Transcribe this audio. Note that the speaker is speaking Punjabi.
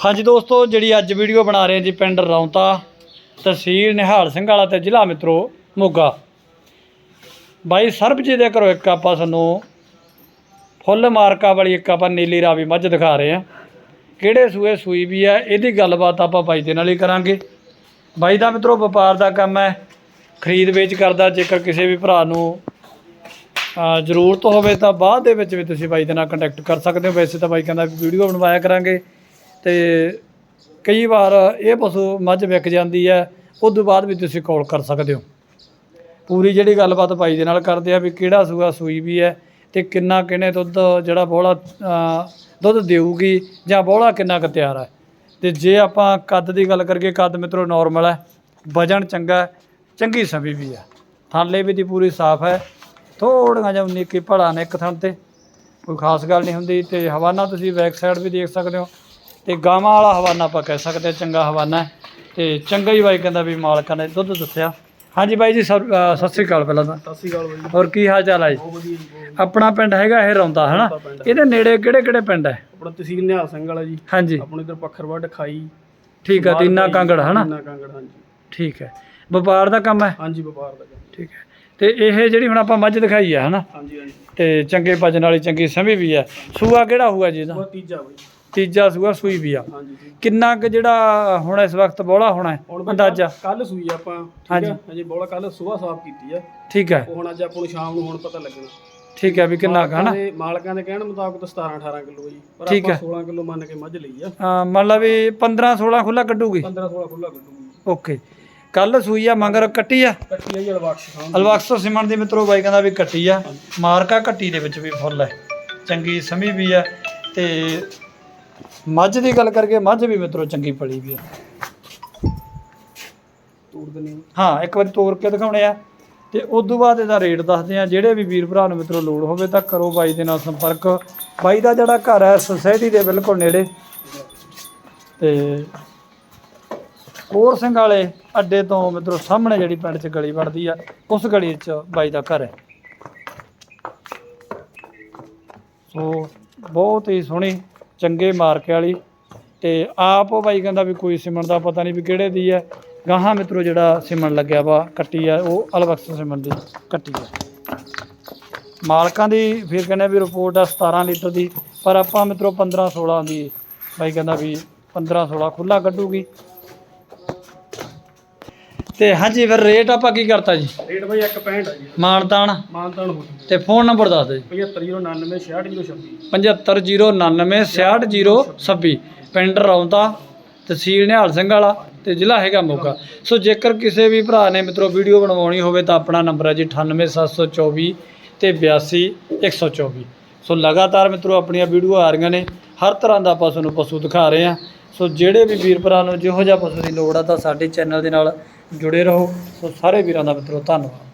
ਹਾਂਜੀ ਦੋਸਤੋ, ਜਿਹੜੀ ਅੱਜ ਵੀਡੀਓ ਬਣਾ ਰਹੇ ਜੀ ਪਿੰਡ ਰੌਂਤਾ, ਤਹਿਸੀਲ ਨਿਹਾਲ ਸਿੰਘ ਵਾਲਾ ਤੇ ਜ਼ਿਲ੍ਹਾ ਮਿੱਤਰੋ ਮੋਗਾ। ਬਾਈ ਸਰਬ ਜੀ ਦੇ ਘਰੋਂ ਇੱਕ ਆਪਾਂ ਸਾਨੂੰ ਫੁੱਲ ਮਾਰਕਾ ਵਾਲੀ ਇੱਕ ਆਪਾਂ ਨੀਲੀ ਰਾਵੀ ਮੱਝ ਦਿਖਾ ਰਹੇ ਹਾਂ। ਕਿਹੜੇ ਸੂਏ ਸੂਈ ਵੀ ਹੈ, ਇਹਦੀ ਗੱਲਬਾਤ ਆਪਾਂ ਬਾਈ ਦੇ ਨਾਲ ਹੀ ਕਰਾਂਗੇ। ਬਾਈ ਦਾ ਮਿੱਤਰੋ, ਵਪਾਰ ਦਾ ਕੰਮ ਹੈ, ਖਰੀਦ ਵੇਚ ਕਰਦਾ, ਜੇਕਰ ਕਿਸੇ ਵੀ ਭਰਾ ਨੂੰ ਜ਼ਰੂਰਤ ਹੋਵੇ ਤਾਂ ਬਾਅਦ ਦੇ ਵਿੱਚ ਵੀ ਤੁਸੀਂ ਬਾਈ ਦੇ ਨਾਲ ਕੰਟੈਕਟ ਕਰ ਸਕਦੇ ਹੋ। ਵੈਸੇ ਤਾਂ ਬਾਈ ਕਹਿੰਦਾ ਵੀਡੀਓ ਬਣਵਾਇਆ ਕਰਾਂਗੇ। ਅਤੇ ਕਈ ਵਾਰ ਇਹ ਪਸ਼ੂ ਮੱਝ ਵਿਕ ਜਾਂਦੀ ਹੈ ਉਸ ਤੋਂ ਬਾਅਦ ਵੀ ਤੁਸੀਂ ਕਾਲ ਕਰ ਸਕਦੇ ਹੋ। ਪੂਰੀ ਜਿਹੜੀ ਗੱਲਬਾਤ ਭਾਈ ਦੇ ਨਾਲ ਕਰਦੇ ਆ ਵੀ ਕਿਹੜਾ ਸੂਆ ਸੂਈ ਵੀ ਹੈ ਅਤੇ ਕਿੰਨਾ ਕਿੰਨੇ ਦੁੱਧ ਜਿਹੜਾ ਬੋਲਾ ਦੁੱਧ ਦੇਊਗੀ ਜਾਂ ਬੋਲਾ ਕਿੰਨਾ ਕੁ ਤਿਆਰ ਹੈ। ਤੇ ਜੇ ਆਪਾਂ ਕੱਦ ਦੀ ਗੱਲ ਕਰੀਏ, ਕੱਦ ਮਿੱਤਰੋ ਨਾਰਮਲ ਹੈ, ਵਜਨ ਚੰਗਾ ਚੰਗੀ ਸਮੀ ਵੀ ਹੈ। ਥਾਲੇ ਵੀ ਦੀ ਪੂਰੀ ਸਾਫ਼ ਹੈ, ਥੋੜ੍ਹੀਆਂ ਜਿਹਾ ਉਨੀ ਕੀ ਭੜਾ ਨੇ ਇੱਕ ਥਣ ਤੇ, ਕੋਈ ਖਾਸ ਗੱਲ ਨਹੀਂ ਹੁੰਦੀ ਤੇ ਹਵਾਨਾ ਤੁਸੀਂ ਬੈਕ ਸਾਈਡ ਵੀ ਦੇਖ ਸਕਦੇ ਹੋ। ਤੇ ਗਾਵਾਂ ਵਾਲਾ ਹਵਾਨਾ ਆਪਾਂ ਕਹਿ ਸਕਦੇ ਹਾਂ ਚੰਗਾ ਹਵਾਨਾ ਹੈ। ਤੇ ਚੰਗਾ ਹੀ ਬਾਈ ਕਹਿੰਦਾ ਵੀ ਮਾਲਕਾਂ ਨੇ ਦੁੱਧ ਦੱਸਿਆ। ਹਾਂਜੀ ਬਾਈ ਜੀ ਸਤਿ ਸ੍ਰੀ ਅਕਾਲ ਪਹਿਲਾਂ ਤਾਂ। ਸਤਿ ਸ਼੍ਰੀ ਅਕਾਲ ਬਾਈ ਹੋਰ ਕੀ ਹਾਲ ਚਾਲ ਹੈ ਜੀ? ਬਹੁਤ ਵਧੀਆ ਜੀ ਬਹੁਤ ਆਪਣਾ ਪਿੰਡ ਹੈਗਾ ਇਹ ਰੌਂਦਾ ਹਨਾ? ਪਿੰਡ। ਇਹਦੇ ਨੇੜੇ ਕਿਹੜੇ ਕਿਹੜੇ ਪਿੰਡ ਹੈ? ਆਪਣਾ ਤਹਿਸੀਲ ਨਿਹਾਲ ਸਿੰਘ ਵਾਲਾ ਜੀ। ਹਾਂਜੀ। ਆਪਣੇ ਇਧਰ ਪੱਖਰਵੱਡ ਖਾਈ। ਠੀਕ ਹੈ ਤੀਨਾ ਕਾਂਗੜ ਹਨਾ? ਤੀਨਾ ਕਾਂਗੜ ਹਾਂਜੀ। ਠੀਕ ਹੈ। ਵਪਾਰ ਦਾ ਕੰਮ ਹੈ? ਹਾਂਜੀ ਵਪਾਰ ਦਾ ਕੰਮ। ਠੀਕ ਹੈ। ਤੇ ਇਹ ਜਿਹੜੀ ਹੁਣ ਆਪਾਂ ਮੱਝ ਦਿਖਾਈ ਹੈ ਹਨਾ? ਹਾਂਜੀ ਹਾਂਜੀ। ਤੇ ਚੰਗੇ ਭਜਨ ਵਾਲੀ ਚੰਗੀ ਸਮੀ ਵੀ ਹੈ। ਸੂਆ ਕਿਹੜਾ ਹੋਊਗਾ ਜੀ ਇਹਦਾ? ਉਹ ਤੀਜਾ ਬਾਈ। ਤੀਜਾ ਸੂਆ ਸੂਈ ਵੀ ਆ। ਹਾਂਜੀ ਜੀ। ਕਿੰਨਾ ਕੁ ਜਿਹੜਾ ਹੁਣ ਇਸ ਵਕਤ ਬੋਲਾ ਹੋਣਾ ਹੈ? ਅੰਦਾਜ਼ਾ। ਕੱਲ ਸੂਈ ਆ ਆਪਾਂ ਠੀਕ ਹਾਂਜੀ। ਹੈ ਹਜੇ ਬੋਲਾ ਕੱਲ ਸਵੇਰ ਸਾਫ਼ ਕੀਤੀ ਆ। ਠੀਕ ਹੈ। ਉਹ ਹੁਣ ਅੱਜ ਆਪਾਂ ਨੂੰ ਸ਼ਾਮ ਨੂੰ ਹੁਣ ਪਤਾ ਲੱਗਣਾ। ਠੀਕ ਹੈ ਵੀ ਕਿੰਨਾ ਕੁ ਹਨਾ ਮਾਲਕਾਂ ਦੇ- ਮਾਲਕਾਂ ਦੇ ਕਹਿਣ ਮੁਤਾਬਕ ਤਾਂ 17 18 ਕਿਲੋ ਜੀ। ਪਰ ਠੀਕ ਆਪਾਂ ਹੈ। 16 ਕਿਲੋ ਮੰਨ ਕੇ ਮੱਝ ਲਈ ਆ। ਅਹ ਮੰਨ ਲਾ ਵੀ 15 16 ਖੁੱਲਾ ਕੱਢੂਗੀ? 15 16 ਖੁੱਲਾ ਕੱਢੂਗੀ। ਓਕੇ। ਕੱਲ ਸੂਈ ਆ ਮਗਰ ਕੱਟੀ ਆ? ਕੱਟੀ ਆ ਜੀ ਅਲਵਾਕਸ਼ ਹਾਂ ਅਲਵਕਸੋ ਸਿਮਣ ਦੀ ਮਿੱਤਰੋ ਬਾਈ ਕਹਿੰਦਾ ਵੀ ਕੱਟੀ ਆ। ਮਾਰਕਾ ਕੱਟੀ ਦੇ ਵਿੱਚ ਵੀ ਫੁੱਲ ਹੈ। ਚੰਗੀ ਸਮੀ ਵੀ ਆ ਤੇ ਮੱਝ ਦੀ ਗੱਲ ਕਰਕੇ ਮੱਝ ਵੀ ਮਿੱਤਰੋ ਚੰਗੀ ਪਲੀ ਵੀ ਆ। ਤੋੜ ਦਿੰਦੇ ਹਾਂ ਹਾਂ ਇੱਕ ਵਾਰੀ ਤੋੜ ਕੇ ਦਿਖਾਉਣੇ ਆ। ਤੇ ਉਸ ਤੋਂ ਬਾਅਦ ਇਹਦਾ ਰੇਟ ਦੱਸਦੇ ਆ। ਜਿਹੜੇ ਵੀ ਵੀਰ ਭਰਾ ਨੂੰ ਮਿੱਤਰੋ ਲੋੜ ਹੋਵੇ ਤਾਂ ਕਰੋ ਬਾਈ ਦੇ ਨਾਲ ਸੰਪਰਕ। ਬਾਈ ਦਾ ਜਿਹੜਾ ਘਰ ਹੈ ਸੁਸਾਇਟੀ ਦੇ ਬਿਲਕੁਲ ਨੇੜੇ। ਤੇ ਕੋਰ ਸਿੰਘ ਵਾਲੇ ਅੱਡੇ ਤੋਂ ਮਿੱਤਰੋ ਸਾਹਮਣੇ ਜਿਹੜੀ ਪਿੰਡ 'ਚ ਗਲੀ ਵੜਦੀ ਆ ਉਸ ਗਲੀ 'ਚ ਬਾਈ ਦਾ ਘਰ ਹੈ। ਸੋ ਬਹੁਤ ਹੀ ਸੋਹਣੀ ਚੰਗੇ ਮਾਰਕੇ ਵਾਲੀ ਤੇ ਆਪ ਉਹ ਬਾਈ ਕਹਿੰਦਾ ਵੀ ਕੋਈ ਸਿਮਣ ਦਾ ਪਤਾ ਨਹੀਂ ਵੀ ਕਿਹੜੇ ਦੀ ਹੈ। ਗਾਹਾਂ ਮਿੱਤਰੋ ਜਿਹੜਾ ਸਿਮਣ ਲੱਗਿਆ ਵਾ, ਕੱਟੀ ਆ, ਉਹ ਅਲਬਖਸ਼ ਸਿਮਣ ਦੀ ਕੱਟੀ ਆ। ਮਾਲਕਾਂ ਦੀ ਫਿਰ ਕਹਿੰਦੇ ਵੀ ਰਿਪੋਰਟ ਆ 17 ਲੀਟਰ ਦੀ, ਪਰ ਆਪਾਂ ਮਿੱਤਰੋ 15 16 ਦੀ, ਬਾਈ ਕਹਿੰਦਾ ਵੀ 15 16 ਖੁੱਲਾ ਕੱਢੂਗੀ। ਤੇ ਹਾਂਜੀ ਫਿਰ ਰੇਟ ਆਪਾਂ ਕੀ ਕਰਤਾ ਜੀ? ਰੇਟ ਬਾਈ 165 ਆ ਜੀ। ਮਾਨਤਾਨ। ਮਾਨਤਾਨ ਹੋ ਤੇ ਫੋਨ ਨੰਬਰ ਦੱਸ ਦਿਓ ਜੀ। 7509966026 7509966026 ਪਿੰਡ ਰੌਂਦਾ ਤਹਿਸੀਲ ਨਿਹਾਲ ਸਿੰਘ ਵਾਲਾ ਤੇ ਜ਼ਿਲ੍ਹਾ ਹੈਗਾ ਮੋਗਾ। ਸੋ ਜੇਕਰ ਕਿਸੇ ਵੀ ਭਰਾ ਨੇ ਮਿੱਤਰੋ ਵੀਡੀਓ ਬਣਵਾਉਣੀ ਹੋਵੇ ਤਾਂ ਆਪਣਾ ਨੰਬਰ ਹੈ ਜੀ 98724 ਤੇ 82124 ਸੋ ਲਗਾਤਾਰ ਮਿੱਤਰੋ ਆਪਣੀਆਂ ਵੀਡੀਓ ਆ ਰਹੀਆਂ ਨੇ। ਹਰ ਤਰ੍ਹਾਂ ਦਾ ਆਪਾਂ ਤੁਹਾਨੂੰ ਪਸ਼ੂ ਦਿਖਾ ਰਹੇ ਹਾਂ। ਸੋ ਜਿਹੜੇ ਵੀ ਵੀਰ ਭਰਾ ਨੂੰ ਜਿਹੋ ਜਿਹਾ ਪਸ਼ੂ ਦੀ ਲੋੜ ਆ ਤਾਂ ਸਾਡੇ ਚੈਨਲ ਦੇ ਨਾਲ ਜੁੜੇ ਰਹੋ। ਸੋ ਸਾਰੇ ਵੀਰਾਂ ਦਾ ਮਿੱਤਰੋ, ਧੰਨਵਾਦ।